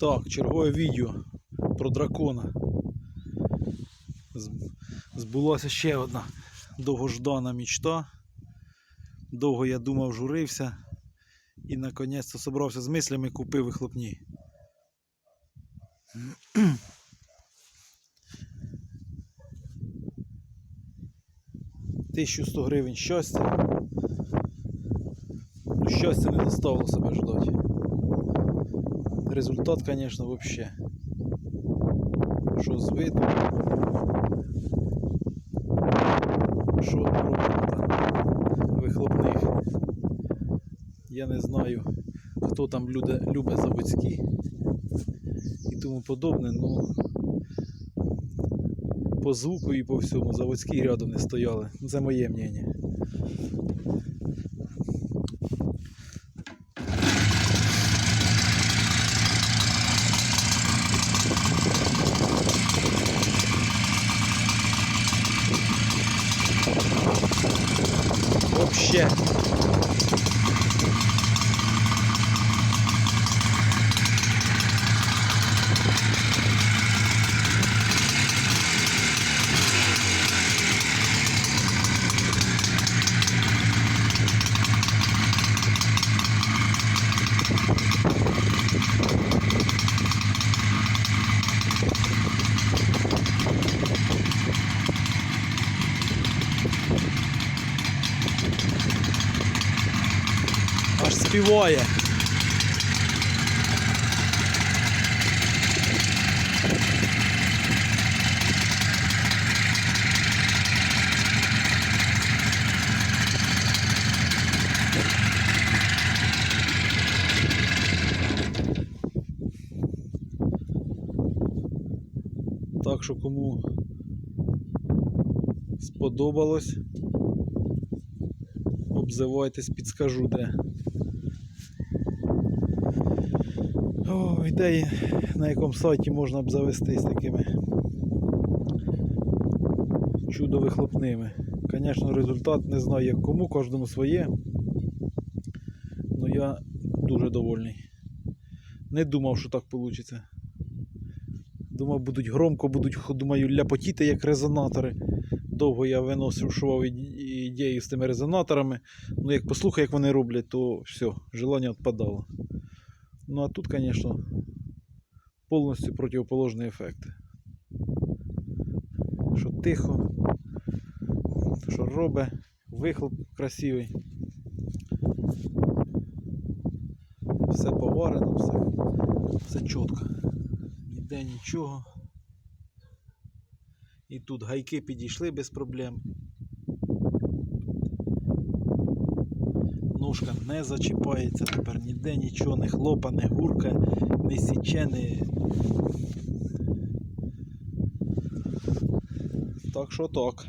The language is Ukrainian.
Так, чергове відео про дракона. Збулася ще одна довгождана мічта. Довго я думав, журився і наконець-то собрався з мислями купив вихлопні. 1100 гривень щастя. Ну, щастя не заставило себе ждати. Результат, звісно, вообще. Що з виду, що робота вихлопних. Я не знаю, хто там люди, любить заводські і тому подобне, ну по звуку і по всьому заводські рядом не стояли. Це моє мнення. Yeah. Співає. Так що кому сподобалось, обзивайтесь, підскажу де. Ой, де і на якому сайті можна обзавестись такими чудо-вихлопними. Звісно, результат не знаю як кому, кожному своє. але я дуже довольний. Не думав, що так вийде. Думав, будуть громко, будуть, думаю, ляпотіти як резонатори. Довго я виносив шував іде- ідею з тими резонаторами. Ну, як послухаю, як вони роблять, то все, желання відпадало. Ну а тут, звісно, повністю противоположний ефект. Що тихо, що робить, вихлоп красивий. Все поварено, все, все чітко. Ніде нічого. І тут гайки підійшли без проблем. Ножка не зачіпається тепер ніде нічого, не хлопа, не гурка, не січе, не. Так що так.